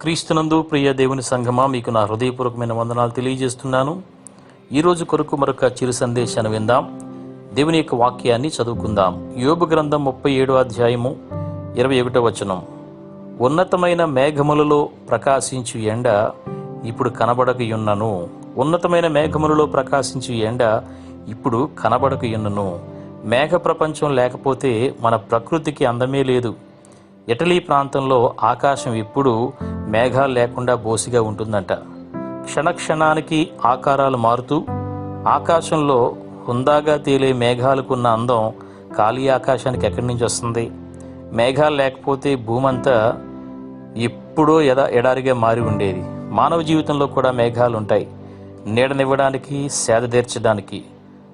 క్రీస్తునందు ప్రియ దేవుని సంఘమా మీకు నా హృదయపూర్వకమైన వందనాలు తెలియజేస్తున్నాను. ఈరోజు కొరకు మరొక చిరు సందేశాన్ని విందాం. దేవుని యొక్క వాక్యాన్ని చదువుకుందాం. యోబు గ్రంథం ముప్పై ఏడో అధ్యాయము ఇరవై ఒకటో వచనం. ఉన్నతమైన మేఘములలో ప్రకాశించు ఎండ ఇప్పుడు కనబడకయున్నను. ఉన్నతమైన మేఘములలో ప్రకాశించు ఎండ ఇప్పుడు కనబడకయున్నను. మేఘ ప్రపంచం లేకపోతే మన ప్రకృతికి అందమే లేదు. ఇటలీ ప్రాంతంలో ఆకాశం ఎప్పుడూ మేఘాలు లేకుండా బోసిగా ఉంటుందంట. క్షణక్షణానికి ఆకారాలు మారుతూ ఆకాశంలో హుందాగా తేలే మేఘాలకున్న అందం ఖాళీ ఆకాశానికి ఎక్కడి నుంచి వస్తుంది? మేఘాలు లేకపోతే భూమంతా ఎప్పుడో ఎద ఎడారిగా మారి ఉండేది. మానవ జీవితంలో కూడా మేఘాలు ఉంటాయి. నీడనివ్వడానికి సేద తీర్చడానికి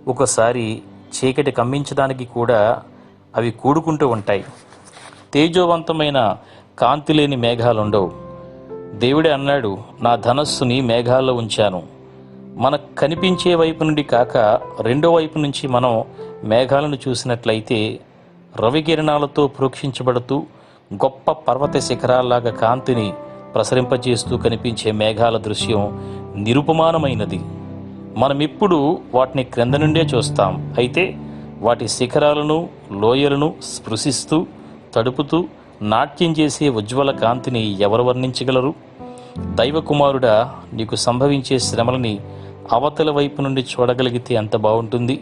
ఒకసారి చీకటి కమ్మించడానికి కూడా అవి కూడుకుంటూ ఉంటాయి. తేజోవంతమైన కాంతి లేని మేఘాలు ఉండవు దేవుడే అన్నాడు నా ధనస్సుని మేఘాల్లో ఉంచాను. మనకు కనిపించే వైపు నుండి కాక రెండో వైపు నుంచి మనం మేఘాలను చూసినట్లయితే రవికిరణాలతో ప్రోక్షించబడుతూ గొప్ప పర్వత శిఖరాల్లాగా కాంతిని ప్రసరింపజేస్తూ కనిపించే మేఘాల దృశ్యం నిరుపమానమైనది. మనమిప్పుడు వాటిని క్రింద నుండే చూస్తాం. అయితే వాటి శిఖరాలను లోయలను స్పృశిస్తూ తడుపుతూ నాట్యం చేసే ఉజ్వల కాంతిని ఎవరు వర్ణించగలరు? దైవకుమారుడా నీకు సంభవించే శ్రమలని అవతల వైపు నుండి చూడగలిగితే ఎంత బాగుంటుంది.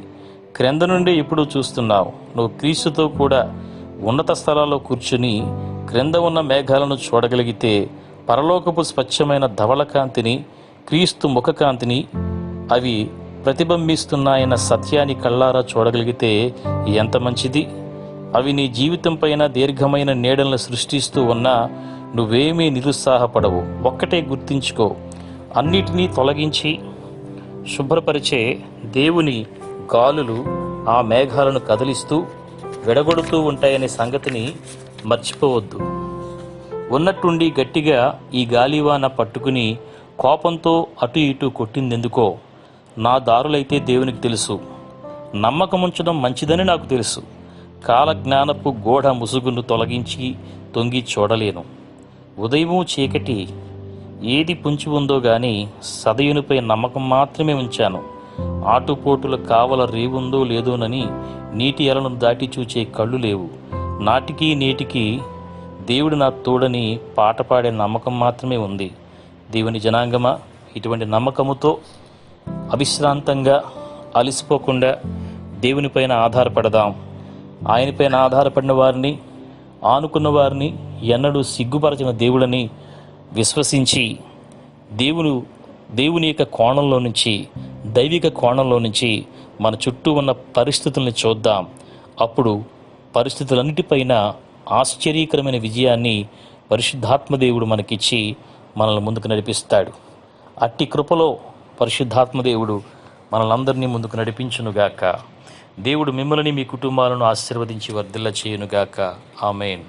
క్రింద నుండి ఎప్పుడు చూస్తున్నావు. నువ్వు క్రీస్తుతో కూడా ఉన్నత స్థలాల్లో కూర్చుని క్రింద ఉన్న మేఘాలను చూడగలిగితే పరలోకపు స్వచ్ఛమైన ధవళ కాంతిని క్రీస్తు ముఖకాంతిని అవి ప్రతిబింబిస్తున్నాయన్న సత్యాన్ని కళ్ళారా చూడగలిగితే ఎంత మంచిది. అవి నీ జీవితంపైన దీర్ఘమైన నీడలను సృష్టిస్తూ ఉన్నా నువ్వేమీ నిరుత్సాహపడవు. ఒక్కటే గుర్తించుకో. అన్నిటినీ తొలగించి శుభ్రపరిచే దేవుని గాలులు ఆ మేఘాలను కదిలిస్తూ విడగొడుతూ ఉంటాయనే సంగతిని మర్చిపోవద్దు. ఉన్నట్టుండి గట్టిగా ఈ గాలివాన పట్టుకుని కోపంతో అటు ఇటు కొట్టిందెందుకో నా దారులైతే దేవునికి తెలుసు. నమ్మకముంచడం మంచిదని నాకు తెలుసు. కాలజ్ఞానపు గోడ ముసుగును తొలగించి తొంగి చూడలేను. ఉదయము చీకటి ఏది పుంచి ఉందో గాని సదయునిపై నమ్మకం మాత్రమే ఉంచాను. ఆటుపోటుల కావల రేవుందో లేదోనని నీటి ఎలను దాటి చూచే కళ్ళు లేవు. నాటికి నేటికి దేవుడు నా తోడని పాట పాడే నమ్మకం మాత్రమే ఉంది. దేవుని జనాంగమా ఇటువంటి నమ్మకముతో అవిశ్రాంతంగా అలసిపోకుండా దేవునిపైన ఆధారపడదాం. ఆయనపైన ఆధారపడిన వారిని ఆనుకున్న వారిని ఎన్నడూ సిగ్గుపరచిన దేవుడని విశ్వసించి దేవుడు దేవుని యొక్క కోణంలో నుంచి దైవిక కోణంలో నుంచి మన చుట్టూ ఉన్న పరిస్థితుల్ని చూద్దాం. అప్పుడు పరిస్థితులన్నిటిపైన ఆశ్చర్యకరమైన విజయాన్ని పరిశుద్ధాత్మ దేవుడు మనకిచ్చి మనల్ని ముందుకు నడిపిస్తాడు. అట్టి కృపలో పరిశుద్ధాత్మ దేవుడు మనలందరినీ ముందుకు నడిపించునుగాక. దేవుడు మిమ్మల్ని మీ కుటుంబాలను ఆశీర్వదించి వర్ధిల్ల చేయునుగాక ఆమెన్.